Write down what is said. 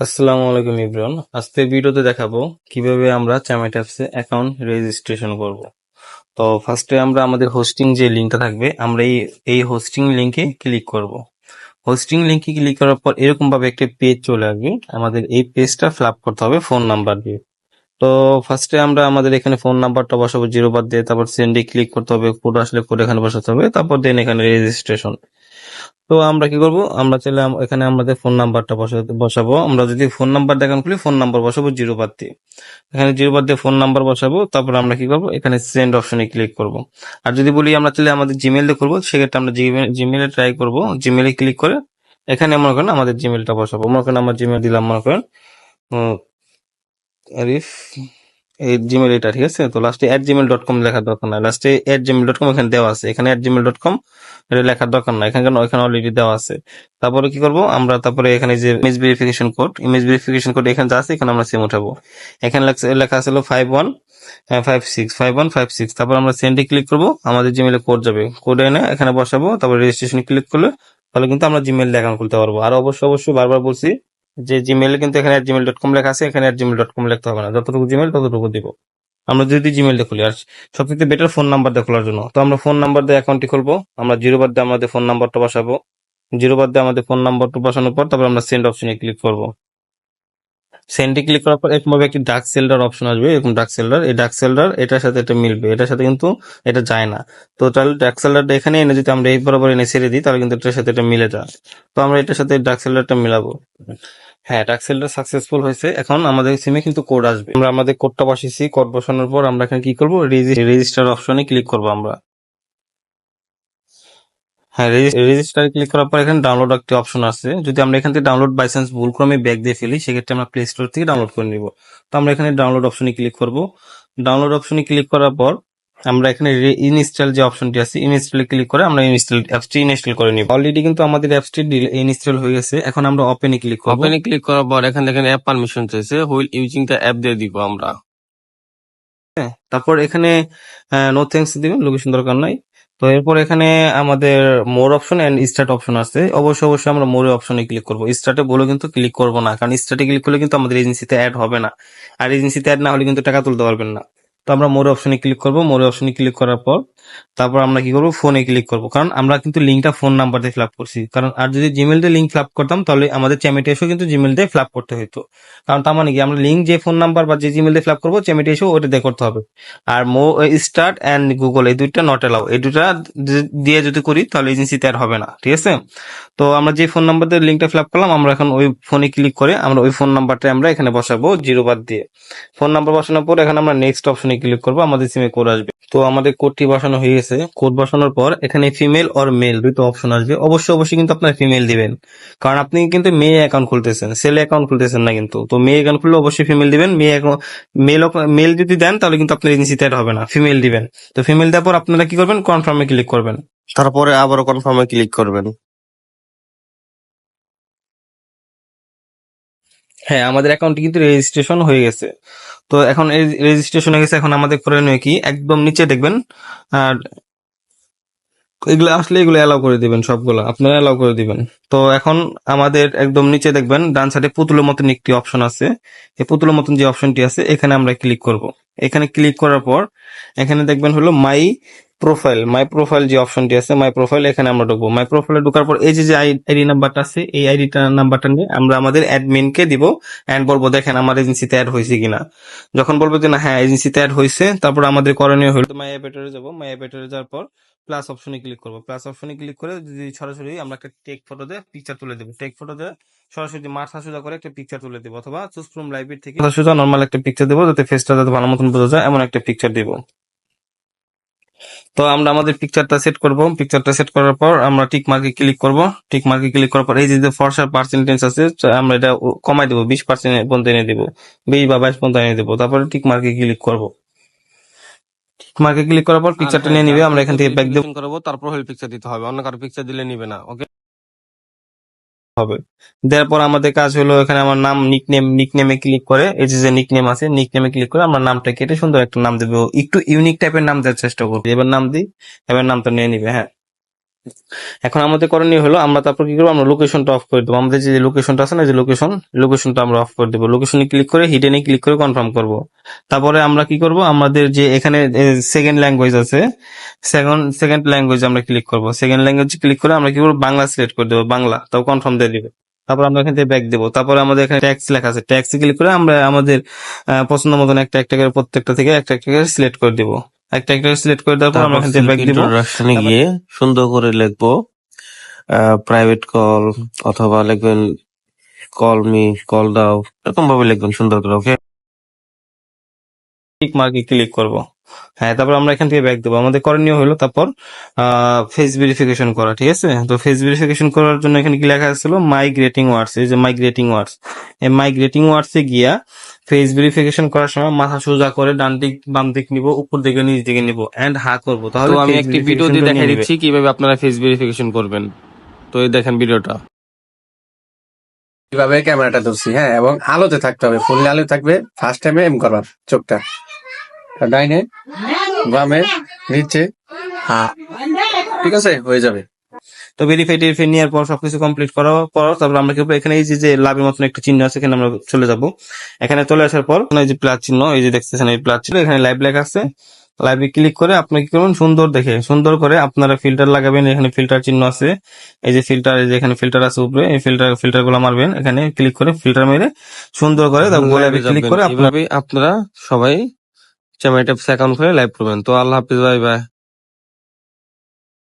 আসসালামু আলাইকুম ইব্রান আজকে ভিডিওতে দেখাবো কীভাবে আমরা চ্যামেট অ্যাপসে অ্যাকাউন্ট রেজিস্ট্রেশন করব। তো ফার্স্টে আমরা আমাদের হোস্টিং যে লিঙ্কটা থাকবে, আমরা এই এই হোস্টিং লিঙ্কে ক্লিক করব। হোস্টিং লিঙ্কে ক্লিক করার পর এরকম ভাবে একটা পেজ চলে আসবে। আমাদের এই পেজটা ফিল করতে হবে ফোন নাম্বার দিয়ে। তো ফার্স্টে আমরা আমাদের এখানে ফোন নাম্বারটা বসাবো জিরো বাদ দিয়ে তারপর সেন্ডে ক্লিক করতে হবে কোড আসলে কোড এখানে বসাতে হবে, তারপর দেন এখানে রেজিস্ট্রেশন তো আমরা কি করব? আমরা চাইলে এখানে আমাদের ফোন নাম্বারটা বসাবো। আমরা যদি ফোন নাম্বার দেখান খুলি ফোন নাম্বার বসাবো জিরো বাদ দিয়ে। এখানে জিরো বাদ দিয়ে ফোন নাম্বার বসাবো, তারপর আমরা কি করব? এখানে সেন্ড অপশনে ক্লিক করব। আর যদি বলি আমরা চাইলে আমাদের জিমেল দিয়ে করব সেক্ষেত্রে আমরা জিমেলে ট্রাই করব। জিমেলে ক্লিক করে এখানে মনে করেন আমাদের জিমেলটা বসাবো। মনে করেন আমার জিমেল দিলাম, মনে করেন আরিফ এই জিমেল এটা, ঠিক আছে? তো লাস্টে অ্যাট জিমেল ডট কম লেখার দরকার নাই। লাস্টে অ্যাট জিমেল ডট কম এখানে দেওয়া আছে। এখানে অ্যাট জিমেল ডট কম এটা লেখার দরকার নাই। এখানে এখানে অলরেডি দেওয়া আছে। তারপরে কি করব? আমরা তারপরে এখানে যে image verification code image verification code এখানে যা আছে, এখানে আমরা সেম উঠাবো। এখানে লেখা- লেখা আছে five one five six five one five six তারপর আমরা সেন্ডে ক্লিক করব। আমাদের জিমেলে কোড যাবে। কোড এনে এখানে বসাবো। তারপর রেজিস্ট্রেশন ক্লিক করলে তাহলে কিন্তু আমরা জিমেল অ্যাকাউন্ট খুলতে পারব। আর অবশ্যই অবশ্যই বারবার বলছি যে জিমেলে কিন্তু এখানে জিমেল ডট কম লেখা আছে, এখানে জিমেল ডট কম লিখতে হবে না। যতটুকু জিমেল ততটুকু দিব। আমরা যদি জিমেলটা খুলি, আর সবথেকে বেটার ফোন নাম্বার দিয়ে খোলার জন্য। তো আমরা ফোন নাম্বার দিয়ে অ্যাকাউন্টটি খুলবো। আমরা জিরো বাদ দিয়ে আমাদের ফোন নাম্বারটা বসাবো। জিরো বাদ দিয়ে আমাদের ফোন নাম্বারটা বসানোর পর তারপর আমরা সেন্ড অপশনে ক্লিক করব। সেন্ডে ক্লিক করার পর এরকম একটি ডার্ক সেল্ডার অপশন আসবে। এরকম ডার্ক সেল্ডার এই ডার্ক সেল্ডার এটার সাথে এটা মিলবে। এটার সাথে কিন্তু এটা যায় না। তো তাহলে ডার্ক সেল্ডারটা এখানে এনে যদি আমরা এই বরাবর এনে ছেড়ে দিই, তাহলে কিন্তু এটার সাথে এটা মিলে যায়। তো আমরা এটার সাথে ডার্ক সেল্ডারটা মিলাবো। হ্যাঁ ডার্ক সেল্ডার সাকসেসফুল হয়েছে। এখন আমাদের সিমে কিন্তু কোড আসবে। আমরা আমাদের কোডটা বসেছি কোড বসানোর পর আমরা এখানে কি করব? রেজিস্টার অপশনে ক্লিক করব আমরা। হ্যাঁ রেজিস্টার ক্লিক করার পর এখানে ডাউনলোড একটি অপশন আছে। যদি আমরা এখান থেকে ডাউনলোড বাই চান্স ভুল ক্রমে ব্যাগ দিয়ে ফেলি, সেক্ষেত্রে আমরা প্লে স্টোর থেকে ডাউনলোড করে নিব। তো আমরা এখানে ডাউনলোড অপশনে ক্লিক করব। ডাউনলোড অপশনে ক্লিক করার পর আমরা এখানে ইনস্টল যে অপশনটি আছে ইনস্টলে ক্লিক করে আমরা ইনস্টল অ্যাপসটি ইনস্টল করে নিব। অলরেডি কিন্তু আমাদের অ্যাপসটি ইনস্টল হয়ে গেছে। এখন আমরা ওপেনে ক্লিক করব। ওপেনে ক্লিক করার পর এখানে দেখেন অ্যাপ পারমিশন চাইছে হুইল ইউজিং দ্য অ্যাপ দিয়ে দিব আমরা। তারপর এখানে নো থ্যাঙ্কস দিবেন লোকেশন দরকার নাই। তো এরপর এখানে আমাদের more option and start option আছে। অবশ্যই অবশ্যই আমরা মোর অপশনে ক্লিক করব। স্টার্টে বলে কিন্তু ক্লিক করব না কারণ স্টার্টে ক্লিক করলে কিন্তু আমাদের এজেন্সিতে অ্যাড হবে না। আর এজেন্সিতে অ্যাড না হলে কিন্তু টাকা তুলতে পারবেন না। তো আমরা মোর অপশনে ক্লিক করব। মোর অপশনে ক্লিক করার পর তারপর আমরা কি করব? ফোনে ক্লিক করব। কারণ আমরা কিন্তু লিঙ্কটা ফোন নাম্বার দিয়ে ফিল করছি। কারণ আর যদি জিমেল দিয়ে লিঙ্ক ফিল করতাম, তাহলে আমাদের চ্যামেটে এসেও কিন্তু জিমেল দিয়ে ফিল করতে হতো কারণ তার মানে কি? আমরা লিঙ্ক যে ফোন নাম্বার বা যে জিমেল দিয়ে ফিল করব চ্যামেটে এসেও ওটা দিয়ে করতে হবে। আর মো স্টার্ট অ্যান্ড গুগল এই দুইটা নট এলাও এই দুটা দিয়ে যদি করি, তাহলে এজেন্সিতে আর হবে না। ঠিক আছে? তো আমরা যে ফোন নাম্বার দিয়ে লিঙ্কটা ফিল করলাম, আমরা এখন ওই ফোনে ক্লিক করে আমরা ওই ফোন নাম্বারটা আমরা এখানে বসাবো জিরো বাদ দিয়ে। ফোন নাম্বার বসানোর পর এখানে আমরা নেক্সট অপশনে ক্লিক করব, আমাদের সিমে কোড আসবে। তো আমাদের কোডটি বসানো হয়ে গেছে। কোড বসানোর পর এখানে ফিমেল অর মেল দুটো অপশন আসবে। অবশ্যই অবশ্যই কিন্তু আপনার ফিমেল দিবেন। কারণ আপনি কিন্তু মেয়ে অ্যাকাউন্ট খুলতেছেন সেলে অ্যাকাউন্ট খুলতেছেন না কিন্তু। তো মেয়ে অ্যাকাউন্ট খুললে অবশ্যই ফিমেল দিবেন। মেয়ে মেল মেল যদি দেন, তাহলে কিন্তু আপনার এজেন্সিতে অ্যাড হবে না। ফিমেল দিবেন। তো ফিমেল দেওয়ার পর আপনারা কি করবেন? কনফার্মে ক্লিক করবেন। তারপরে আবারও কনফার্মে ক্লিক করবেন। হ্যাঁ আমাদের অ্যাকাউন্টটি কিন্তু রেজিস্ট্রেশন হয়ে গেছে। তো এখন রেজিস্ট্রেশন হয়ে গেছে, এখন আমাদের করে নিয়ে কি, একদম নিচে দেখবেন, আর এগুলো আসলে এগুলো অ্যালাউ করে দিবেন সবগুলো, আপনারা অ্যালাউ করে দিবেন। তো এখন আমাদের একদম নিচে দেখবেন, ডান সাইডে পুতুলের মতন একটি অপশন আছে। এই পুতুলের মতন যে অপশনটি আছে, এখানে আমরা ক্লিক করব। এখানে ক্লিক করার পর, এখানে দেখবেন হলো মাই প্রোফাইল মাই প্রোফাইল যে অপশনটি আছে মাই প্রোফাইল এখানে আমরা ঢুকবো। মাই প্রোফাইলে ঢোকার পর এই যে আইডি নাম্বারটা আছে, এই আইডিটা নাম্বারটা নিয়ে আমরা আমাদের অ্যাডমিনকে দিব অ্যান্ড বলব, দেখেন, আমার এজেন্সিতে অ্যাড হয়েছে কিনা? যখন বলব যে, না হ্যাঁ এজেন্সিতে অ্যাড হয়েছে, তারপর আমাদের করণীয় হলো মাই অ্যাপেটারে যাব। মাই অ্যাপেটারে যাওয়ার পর প্লাস অপশনে ক্লিক করব। প্লাস অপশনে ক্লিক করে যদি সরাসরি আমরা একটা টেক ফটো দিয়ে পিকচার তুলে দেবো। টেক ফটো দিয়ে সরাসরি মাথা সোজা করে একটা পিকচার তুলে দেবো অথবা চুজ লাইব্রেরি থেকে সোজা নর্মাল একটা পিকচার দেবো, যাতে ফেসটা যাতে ভালো মতন বোঝা যায়, এমন একটা পিকচার দিব। তো আমরা আমাদের পিকচারটা সেট করব। পিকচারটা সেট করার পর আমরা টিক মার্কে ক্লিক করব। টিক মার্কে ক্লিক করার পর এই যে ফর্সার পার্সেন্টেজ আছে আমরা এটা কমাই দেবো বিশ পার্সেন্ট পর্যন্ত এনে দেবো। বিশ বা বাইশ পর্যন্ত এনে দেবো। তারপরে টিক মার্কে ক্লিক করব। টিক মার্কে ক্লিক করার পর পিকচারটা নিয়ে নিবে আমরা এখান থেকে ব্যাক দেবো। করাবো তারপর হল পিকচার দিতে হবে। অন্য কারও পিকচার দিলে নিবে না ওকে হবে। দেওয়ার পর আমাদের কাজ হলো এখানে আমার নাম নিকনেম নিকনেমে ক্লিক করে, এই যে নিকনেম আছে নিকনেমে ক্লিক করে আমার নামটা কেটে সুন্দর একটা নাম দেবো। একটু ইউনিক টাইপের নাম দেওয়ার চেষ্টা করব। এবার নাম দিই, এবার নামটা নিয়ে নিবে হ্যাঁ। এখন আমাদের করণীয় হলো, আমরা তারপর কি করব? আমরা লোকেশনটা অফ করে দেবো। আমাদের যে লোকেশনটা আছে না, যে লোকেশন লোকেশনটা আমরা অফ করে দেবো। লোকেশনে ক্লিক করে হিডেনে ক্লিক করে কনফার্ম করব। তারপরে আমরা কি করব? আমাদের যে এখানে সেকেন্ড ল্যাঙ্গুয়েজ আছে সেকেন্ড সেকেন্ড ল্যাঙ্গুয়েজ আমরা ক্লিক করব। সেকেন্ড ল্যাঙ্গুয়েজ ক্লিক করে আমরা কি করব? বাংলা সিলেক্ট করে দেবো, বাংলা। তাও কনফার্ম দিয়ে দিবে। তারপর আমরা এখান থেকে ব্যাক দেবো। তারপরে আমাদের এখানে ট্যাক্স লেখা আছে। ট্যাক্স ক্লিক করে আমরা আমাদের পছন্দ মতন একটা একটা করে প্রত্যেকটা থেকে একটা একটা করে সিলেক্ট করে দিব। একটা একটা সিলেক্ট করে দেওয়ার পর আমরা এখান থেকে ব্যাক দিব। ইন্ট্রোডাকশনে গিয়ে সুন্দর করে লিখব প্রাইভেট কল অথবা লিখবেন কল মি কল দাও। এরকম ভাবে লিখবেন সুন্দর করে ওকে টিক মার্কে ক্লিক করব। হ্যাঁ তারপর আমরা এখান থেকে ব্যাক দেবো। আমাদের করণীয় হলো তারপর ফেস ভেরিফিকেশন করা ঠিক আছে? তো ফেস ভেরিফিকেশন করার জন্য এখানে কি লেখা ছিল? মাইগ্রেটিং ওয়ার্ডস এই যে মাইগ্রেটিং ওয়ার্ডস এই মাইগ্রেটিং ওয়ার্ডসে গিয়া ফেস ভেরিফিকেশন করার সময় মাথা সোজা করে ডান দিক বাম দিক নিব উপর দিকে নিচ দিকে নিব এন্ড হা করব। তাহলে তো আমি একটি ভিডিও দিয়ে verification টা দেখা নিয়ে নিবে। দিচ্ছি কীভাবে আপনারা ফেস ভেরিফিকেশন করবেন। তো এই দেখেন ভিডিওটা কীভাবে ক্যামেরাটা ধরছি হ্যাঁ এবং আলোতে থাকতে হবে ফুল আলো থাকবে ফার্স্ট টাইমে এম করবার চোখটা। ডাইনে বামে নিচে। হ্যাঁ। ঠিক আছে? হয়ে যাবে। তো ভেরিফাই টেরিফাই নেওয়ার পর সবকিছু কমপ্লিট করার পর তারপর আমরা কি এখানে এই যে লাভের মতন একটা চিহ্ন আছে এখানে আমরা চলে যাব। এখানে চলে আসার পর এই যে প্লাস চিহ্ন এই যে দেখতেছেন এই প্লাস চিহ্ন এখানে লাইভ লেখা আছে। লাইভে ক্লিক করে আপনি কি করবেন? সুন্দর দেখে সুন্দর করে আপনারা ফিল্টার লাগাবেন এখানে ফিল্টার চিহ্ন আছে। এই যে ফিল্টার এই যে এখানে ফিল্টার আছে উপরে এই ফিল্টার ফিল্টারগুলো মারবেন। এখানে ক্লিক করে ফিল্টার মেরে সুন্দর করে তারপর ক্লিক করে আপনার আপনারা সবাই চ্যামেটা অ্যাকাউন্ট খুলে লাইভ করবেন। তো আল্লাহ হাফিজ বাই বাই